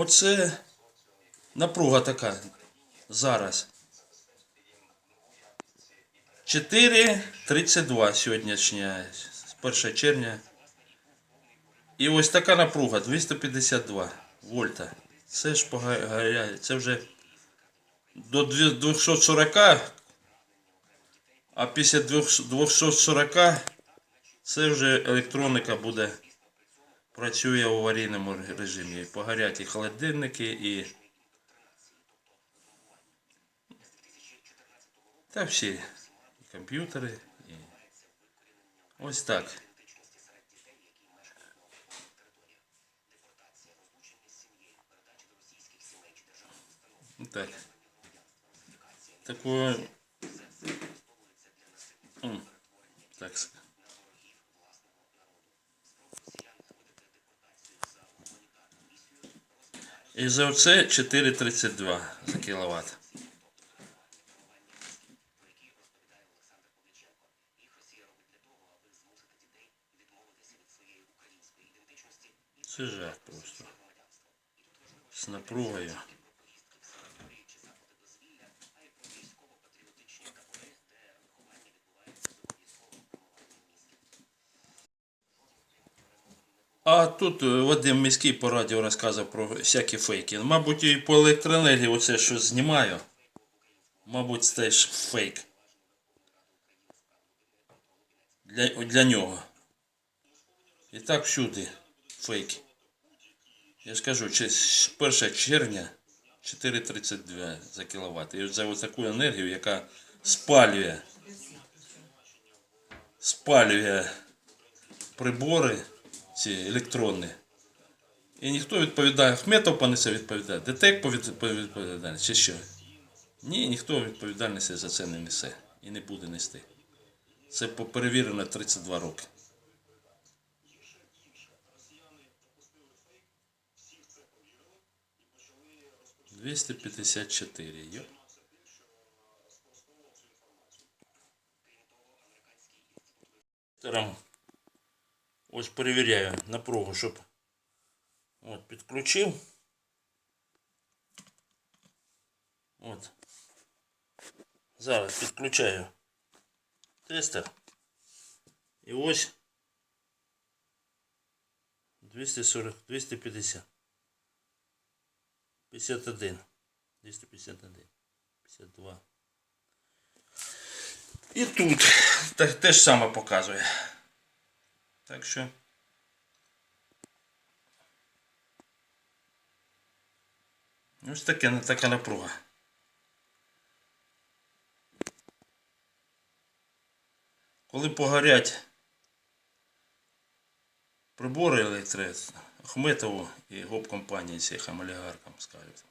Оце напруга така зараз. 4,32 сьогоднішня, з 1 червня. І ось така напруга 252 вольта. Це ж погоряє. Це вже до 240, а після 240 це вже електроніка буде працює у аварійному режимі. Погорять і холодильники, і. Та всі. І комп'ютери. І... Ось так. Так. Такое. Так. с- І за оце 4,32 за кіловат. Це жах просто. З напругою. А тут е, Вадим міський по радіо розказував про всякі фейки. Мабуть, і по електроенергії оце що знімаю. Мабуть, це теж фейк. Для, для нього. І так всюди фейки. Я ж кажу, чи- 1 червня 4,32 за кіловат. І за таку енергію, яка спалює, спалює прибори ці електронні. І ніхто відповідає, Ахметов понесе відповідає, ДТЕК відповідальність чи що? Ні, ніхто відповідальності за це не несе і не буде нести. Це перевірено 32 роки. Двісті п'ятдесят чотири. Йо. Ось перевіряю напругу, щоб от підключив. От. Зараз підключаю тестер. І ось 240, 250. 51. 251. 52. І тут те ж саме показує. Так що. Ось таке, така напруга. Коли погорять прибори електричні, Ахметову і гоп компанії цих олігархам скажуть.